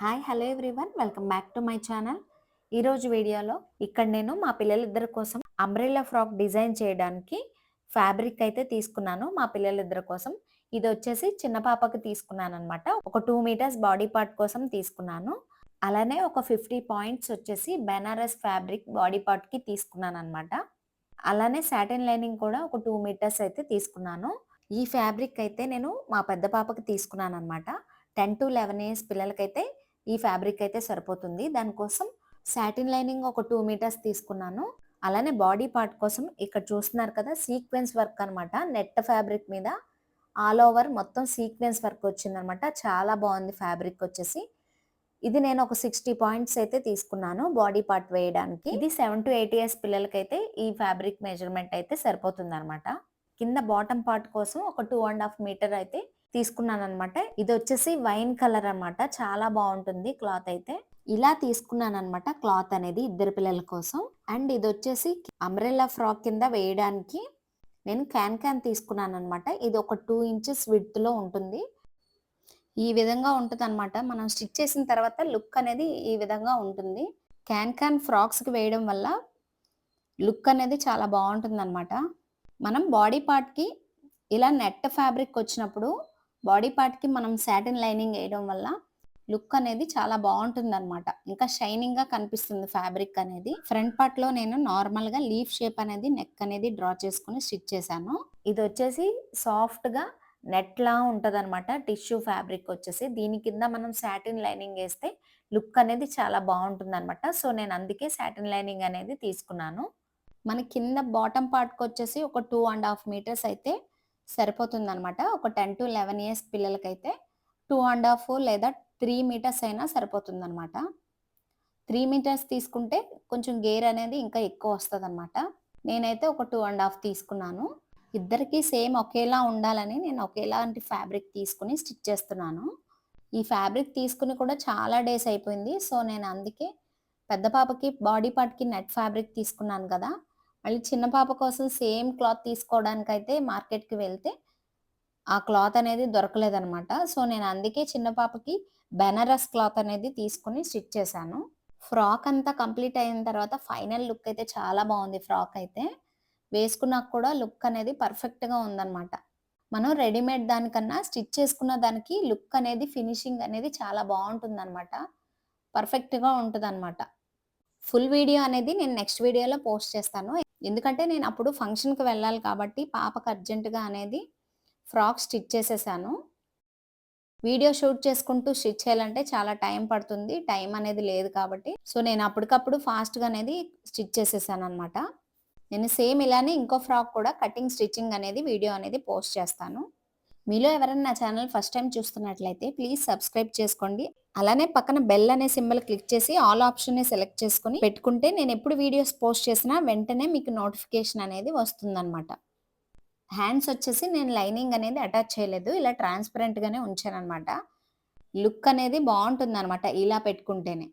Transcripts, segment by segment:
Hi hello everyone welcome back to my channel ఈరోజు వీడియోలో ఇక్కడ నేను మా పిల్లలిద్దరి కోసం అంబ్రెల్లా ఫ్రాక్ డిజైన్ చేయడానికి ఫ్యాబ్రిక్ అయితే తీసుకున్నాను. మా పిల్లలిద్దరి కోసం. ఇది వచ్చేసి చిన్న పాపకి తీసుకున్నాను అనమాట ఒక టూ మీటర్స్ బాడీ పార్ట్ కోసం తీసుకున్నాను. అలానే ఒక ఫిఫ్టీ పాయింట్స్ వచ్చేసి బెనారస్ ఫ్యాబ్రిక్ బాడీ పార్ట్కి తీసుకున్నాను అనమాట అలానే సాటిన్ లైనింగ్ కూడా ఒక టూ మీటర్స్ అయితే తీసుకున్నాను. ఈ ఫ్యాబ్రిక్ అయితే నేను మా పెద్ద పాపకి తీసుకున్నాను అనమాట టెన్ టు లెవెన్ ఇయర్స్ పిల్లలకైతే ఈ ఫ్యాబ్రిక్ అయితే సరిపోతుంది. దానికోసం సాటిన్ లైనింగ్ ఒక టూ మీటర్స్ తీసుకున్నాను. అలానే బాడీ పార్ట్ కోసం ఇక్కడ చూస్తున్నారు కదా సీక్వెన్స్ వర్క్ అనమాట నెట్ ఫ్యాబ్రిక్ మీద ఆల్ ఓవర్ మొత్తం సీక్వెన్స్ వర్క్ వచ్చిందనమాట చాలా బాగుంది ఫ్యాబ్రిక్ వచ్చేసి. ఇది నేను ఒక సిక్స్టీ పాయింట్స్ అయితే తీసుకున్నాను బాడీ పార్ట్ వేయడానికి. ఇది సెవెన్ టు ఎయిట్ ఇయర్స్ పిల్లలకైతే ఈ ఫ్యాబ్రిక్ మెజర్మెంట్ అయితే సరిపోతుంది అనమాట కింద బాటమ్ పార్ట్ కోసం ఒక టూ అండ్ హాఫ్ మీటర్ అయితే తీసుకున్నాను అనమాట ఇది వచ్చేసి వైన్ కలర్ అనమాట చాలా బాగుంటుంది క్లాత్ అయితే. ఇలా తీసుకున్నాను అనమాట క్లాత్ అనేది ఇద్దరు పిల్లల కోసం. అండ్ ఇది వచ్చేసి అంబ్రెల్లా ఫ్రాక్ కింద వేయడానికి నేను క్యాన్ క్యాన్ తీసుకున్నాను అనమాట ఇది ఒక టూ ఇంచెస్ విడ్త్లో ఉంటుంది. ఈ విధంగా ఉంటుంది అనమాట మనం స్టిచ్ చేసిన తర్వాత లుక్ అనేది ఈ విధంగా ఉంటుంది. క్యాన్ క్యాన్ ఫ్రాక్స్కి వేయడం వల్ల లుక్ అనేది చాలా బాగుంటుంది అనమాట మనం బాడీ పార్ట్కి ఇలా నెట్ ఫ్యాబ్రిక్ వచ్చినప్పుడు బాడీ పార్ట్‌కి మనం సాటిన్ లైనింగ్ వేయడం వల్ల లుక్ అనేది చాలా బాగుంటుంది అనమాట ఇంకా షైనింగ్‌గా కనిపిస్తుంది ఫ్యాబ్రిక్ అనేది. ఫ్రంట్ పార్ట్‌లో నేను నార్మల్‌గా లీఫ్ షేప్ అనేది నెక్ అనేది డ్రా చేసుకొని స్టిచ్ చేశాను. ఇది వచ్చేసి సాఫ్ట్‌గా నెట్‌లా ఉంటదనమాట. టిష్యూ ఫ్యాబ్రిక్ వచ్చేసి. దీని కింద మనం సాటిన్ లైనింగ్ వేస్తే లుక్ అనేది చాలా బాగుంటుంది అనమాట సో, నేను అందుకే సాటిన్ లైనింగ్ అనేది తీసుకున్నాను. మన కింద బాటమ్ పార్ట్‌కొచ్చేసి ఒక టూ అండ్ హాఫ్ మీటర్స్ అయితే సరిపోతుందనమాట. ఒక టెన్ టు లెవెన్ ఇయర్స్ పిల్లలకైతే టూ అండ్ హాఫ్ లేదా త్రీ మీటర్స్ అయినా సరిపోతుందనమాట. త్రీ మీటర్స్ తీసుకుంటే కొంచెం గేర్ అనేది ఇంకా ఎక్కువ వస్తుంది అనమాట నేనైతే ఒక టూ అండ్ హాఫ్ తీసుకున్నాను. ఇద్దరికీ సేమ్ ఒకేలా ఉండాలని నేను ఒకేలాంటి ఫ్యాబ్రిక్ తీసుకొని స్టిచ్ చేస్తున్నాను. ఈ ఫ్యాబ్రిక్ తీసుకుని కూడా చాలా డేస్ అయిపోయింది. సో, నేను అందుకే పెద్ద పాపకి బాడీ పార్ట్‌కి నెట్ ఫ్యాబ్రిక్ తీసుకున్నాను కదా! మళ్ళీ చిన్న పాప కోసం సేమ్ క్లాత్ తీసుకోవడానికైతే మార్కెట్‌కి వెళ్తే, ఆ క్లాత్ అనేది దొరకలేదనమాట. సో, నేను అందుకే చిన్న పాపకి బెనారస్ క్లాత్ అనేది తీసుకొని స్టిచ్ చేశాను. ఫ్రాక్ అంతా కంప్లీట్ అయిన తర్వాత ఫైనల్ లుక్ అయితే చాలా బాగుంది ఫ్రాక్ అయితే. వేసుకున్నాక కూడా లుక్ అనేది పర్ఫెక్ట్‌గా ఉందనమాట. మనం రెడీమేడ్ దానికన్నా స్టిచ్ చేసుకున్న దానికి లుక్ అనేది ఫినిషింగ్ అనేది చాలా బాగుంటుందనమాట. పర్ఫెక్ట్‌గా ఉంటదనమాట. ఫుల్ వీడియో అనేది నేను నెక్స్ట్ వీడియోలో పోస్ట్ చేస్తాను. ఎందుకంటే నేను అప్పుడు ఫంక్షన్‌కి వెళ్ళాలి కాబట్టి పాపకు అర్జెంట్‌గా అనేది ఫ్రాక్ స్టిచ్ చేసేసాను. వీడియో షూట్ చేసుకుంటూ స్టిచ్ చేయాలంటే చాలా టైం పడుతుంది. టైం అనేది లేదు కాబట్టి. సో, నేను అప్పటికప్పుడు ఫాస్ట్‌గా అనేది స్టిచ్ చేసేసాను అనమాట నేను సేమ్ ఇలానే ఇంకో ఫ్రాక్ కూడా కటింగ్, స్టిచ్చింగ్ అనేది వీడియో అనేది పోస్ట్ చేస్తాను. మీలో ఎవరైనా ఛానల్ ఫస్ట్ టైం చూస్తున్నట్లయితే ప్లీజ్ సబ్స్క్రైబ్ చేసుకోండి. అలానే పక్కన బెల్ అనే సింబల్ క్లిక్ చేసి ఆల్ ఆప్షన్‌ని సెలెక్ట్ చేసుకొని పెట్టుకుంటే నేను ఎప్పుడు వీడియోస్ పోస్ట్ చేసినా వెంటనే మీకు నోటిఫికేషన్ అనేది వస్తుందన్నమాట హ్యాండ్స్ వచ్చేసి నేను లైనింగ్ అనేది అటాచ్ చేయలేదు. ఇలా ట్రాన్స్‌పరెంట్‌గానే ఉంచాననమాట. లుక్ అనేది బాగుంటుంది అనమాట ఇలా పెట్టుకుంటేనే.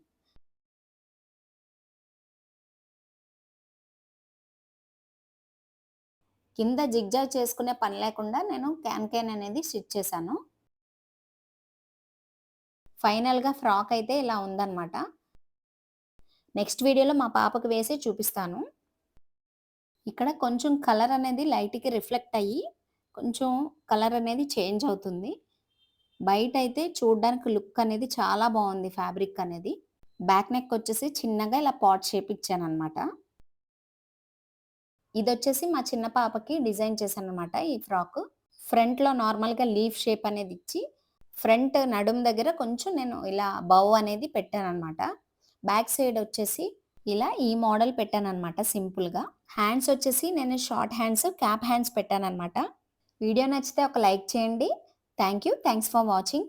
కింద జిగ్‌జాగ్ చేసుకునే పని లేకుండా నేను క్యాన్ క్యాన్ అనేది స్టిచ్ చేశాను. ఫైనల్‌గా ఫ్రాక్ అయితే ఇలా ఉందనమాట. నెక్స్ట్ వీడియోలో మా పాపకు వేసి చూపిస్తాను. ఇక్కడ కొంచెం కలర్ అనేది లైట్‌కి రిఫ్లెక్ట్ అయ్యి, కొంచెం కలర్ అనేది చేంజ్ అవుతుంది. బయట అయితే చూడడానికి లుక్ అనేది చాలా బాగుంది ఫ్యాబ్రిక్ అనేది. బ్యాక్ నెక్ వచ్చేసి చిన్నగా ఇలా పాట్ షేప్ ఇది వచ్చేసి మా చిన్న పాపకి డిజైన్ చేశాననమాట ఈ ఫ్రాక్. ఫ్రంట్‌లో నార్మల్‌గా లీఫ్ షేప్ అనేది ఇచ్చి, ఫ్రంట్ నడుము దగ్గర కొంచెం నేను ఇలా బౌ అనేది పెట్టాను అనమాట బ్యాక్ సైడ్ వచ్చేసి ఇలా ఈ మోడల్ పెట్టాను అనమాట సింపుల్‌గా. హ్యాండ్స్ వచ్చేసి నేను షార్ట్ హ్యాండ్స్, క్యాప్ హ్యాండ్స్ పెట్టాను అనమాట వీడియో నచ్చితే ఒక లైక్ చేయండి. Thank you. Thanks for watching.